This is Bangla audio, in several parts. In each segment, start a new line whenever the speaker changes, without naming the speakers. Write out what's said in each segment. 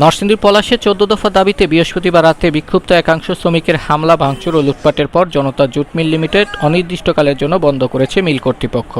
নরসিংদীর পলাশে চোদ্দ দফা দাবিতে বৃহস্পতিবার রাতে বিক্ষুব্ধ একাংশ শ্রমিকের হামলা, ভাঙচুর ও লুটপাটের পর জনতা জুট মিল লিমিটেড অনির্দিষ্টকালের জন্য বন্ধ করেছে মিল কর্তৃপক্ষ।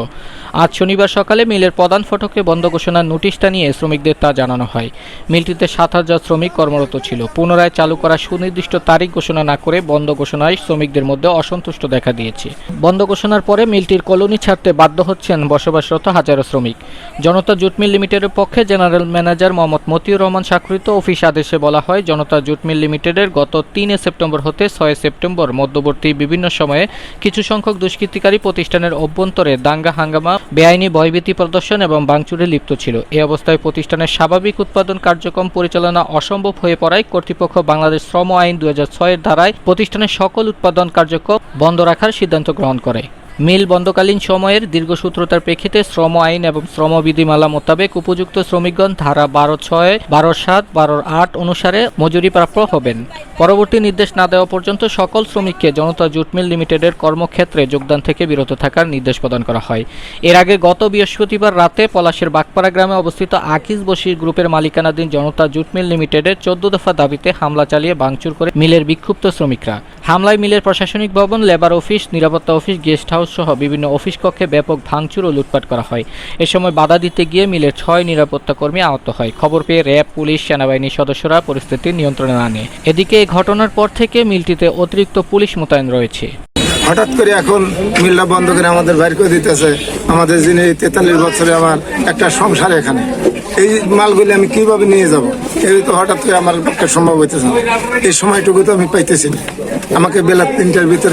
আজ শনিবার সকালে মিলের প্রধান ফটকে বন্ধ ঘোষণার নোটিশটা নিয়ে শ্রমিকদের তা জানানো হয়। মিলটিতে সাত হাজার শ্রমিক কর্মরত ছিল। পুনরায় চালু করা সুনির্দিষ্ট তারিখ ঘোষণা না করে বন্ধ ঘোষণায় শ্রমিকদের মধ্যে অসন্তুষ্ট দেখা দিয়েছে। বন্ধ ঘোষণার পরে মিলটির কলোনি ছাড়তে বাধ্য হচ্ছেন বসবাসরত হাজারো শ্রমিক। জনতা জুট মিল লিমিটেডের পক্ষে জেনারেল ম্যানেজার মোহাম্মদ মতিউর রহমান স্বাক্ষরিত অফিস আদেশে বলা হয়, জনতা জুট মিল লিমিটেডের গত তিনে সেপ্টেম্বর হতে ছয় সেপ্টেম্বর মধ্যবর্তী বিভিন্ন সময়ে কিছু সংখ্যক দুষ্কৃতিকারী প্রতিষ্ঠানের অভ্যন্তরে দাঙ্গা হাঙ্গামা, বেআইনি ভয়ভীতি প্রদর্শন এবং ভাঙচুরে লিপ্ত ছিল। এ অবস্থায় প্রতিষ্ঠানের স্বাভাবিক উৎপাদন কার্যক্রম পরিচালনা অসম্ভব হয়ে পড়ায় কর্তৃপক্ষ বাংলাদেশ শ্রম আইন দু হাজার ধারায় প্রতিষ্ঠানের সকল উৎপাদন কার্যক্রম বন্ধ রাখার সিদ্ধান্ত গ্রহণ করে। মিল বন্ধকালীন সময়ের দীর্ঘসূত্রতার প্রেক্ষিতে শ্রম আইন এবং শ্রম বিধিমালা মোতাবেক উপযুক্ত শ্রমিকগণ ধারা বারো ছয়, বারো সাত, বারো আট অনুসারে মজুরি প্রাপ্য হবেন। পরবর্তী নির্দেশ না দেওয়া পর্যন্ত সকল শ্রমিককে জনতা জুট মিল লিমিটেডের কর্মক্ষেত্রে যোগদান থেকে বিরত থাকার নির্দেশ প্রদান করা হয়। এর আগে গত বৃহস্পতিবার রাতে পলাশের বাগপাড়া গ্রামে অবস্থিত আকিজ বশির গ্রুপের মালিকানাধীন জনতা জুট মিল লিমিটেডের চোদ্দ দফা দাবিতে হামলা চালিয়ে ভাঙচুর করে মিলের বিক্ষুব্ধ শ্রমিকরা। হামলায় মিলের প্রশাসনিক ভবন, লেবার অফিস, নিরাপত্তা অফিস, গেস্ট হাউস সহ বিভিন্ন অফিস কক্ষে ব্যাপক ভাঙচুর ও লুটপাট করা হয়। এ সময় বাধা দিতে গিয়ে মিলের ছয় নিরাপত্তা কর্মী আহত হয়। খবর পেয়ে র্যাব, পুলিশ, সেনাবাহিনীর সদস্যরা পরিস্থিতি নিয়ন্ত্রণে আনে। এদিকে এই ঘটনার পর থেকে মিলটিতে অতিরিক্ত পুলিশ মোতায়েন রয়েছে।
হঠাৎ করে এখন মিলটা বন্ধ করে আমাদের বাইর করে দিতেছে। আমাদের যিনি তেতাল্লিশ বছরে আমার একটা সংসার এখানে, এই মালগুলি আমি কীভাবে নিয়ে যাব? এই তো হঠাৎ করে আমার পক্ষে সম্ভব হইতেছে না। এই সময়টুকু তো আমি পাইতেছি না। আমাকে বেলা তিনটার ভিতরে